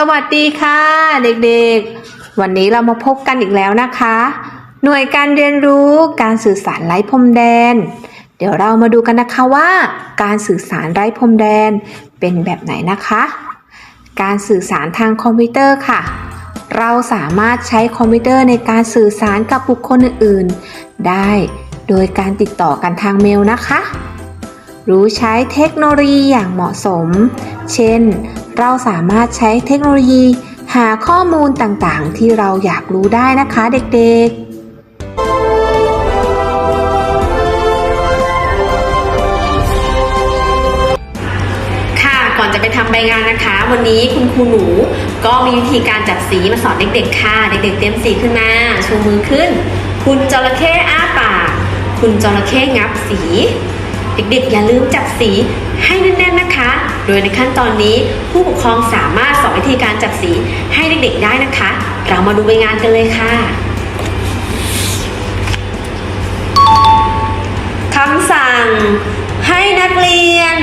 สวัสดีค่ะเด็กๆ วันนี้เรามาพบกันอีกแล้วนะคะ หน่วยการเรียนรู้การสื่อสารไร้พรมแดน เดี๋ยวเรามาดูกันนะคะว่าการสื่อสารไร้พรมแดนเป็นแบบไหนนะคะ การสื่อสารทางคอมพิวเตอร์ค่ะ เราสามารถใช้คอมพิวเตอร์ในการสื่อสารกับบุคคลอื่นๆ ได้โดยการติดต่อกันทางเมลนะคะ รู้ใช้เทคโนโลยีอย่างเหมาะสม เช่น เราสามารถใช้เทคโนโลยี หาข้อมูลต่างๆ ที่เราอยากรู้ได้นะคะเด็กๆค่ะก่อนจะไปทำใบงานนะคะ วันนี้คุณครูหนูก็มีวิธีการจับสีมาสอนเด็กๆ ค่ะ เด็กๆ เตรียมสีขึ้นมา ชูมือขึ้น คุณจระเข้อ้าปาก คุณจระเข้งับสี เด็กๆ อย่าลืมจับสีให้แน่นๆนะคะ โดยในขั้นตอนนี้ผู้ปกครองสามารถสอนวิธีการจับสีให้เด็กๆได้นะคะ เรามาดูใบงานกันเลยค่ะคำสั่ง ให้นักเรียน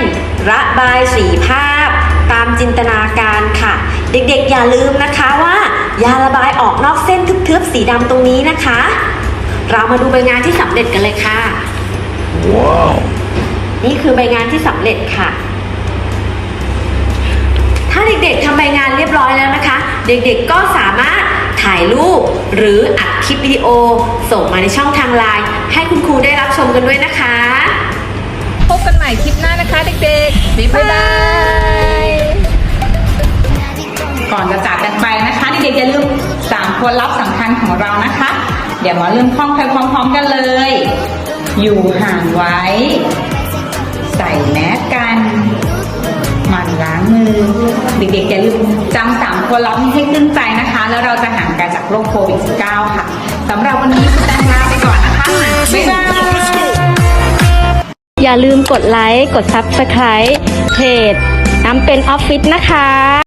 ระบายสีภาพ ตามจินตนาการค่ะ เด็กๆ อย่าลืมนะคะว่า อย่าระบายออกนอกเส้นทึบๆสีดำตรงนี้นะคะ เรามาดูใบงานที่สำเร็จกันเลยค่ะ ว้าว นี่คือใบงานที่สำเร็จค่ะ ถ้าเด็กๆทำใบงานเรียบร้อยแล้วนะคะ เด็กๆก็สามารถถ่ายรูปหรืออัดคลิปวิดีโอ ส่งมาในช่องทางไลน์ให้คุณครูได้รับชมกันด้วยนะคะ พบกันใหม่คลิปหน้านะคะเด็กๆ บ๊ายบาย ก่อนจะจากกันไปนะคะเด็กๆอย่าลืมสามคนลับสำคัญของเรานะคะ เดี๋ยวมาเริ่มท่องไปพร้อมๆกันเลย อยู่ห่างไว้ ใส่แมสกันหมั่นล้างมือ เด็กๆอย่าลืมจำสามคนล็อกนี้ให้ขึ้นใจนะคะ แล้วเราจะห่างไกลจากโรคโควิด -19 ค่ะสำหรับวันนี้คุณแตงลาไปก่อนนะคะบ๊ายบายอย่าลืมกดไลค์ กด Subscribe เพจน้ำเป็นออฟฟิศนะคะ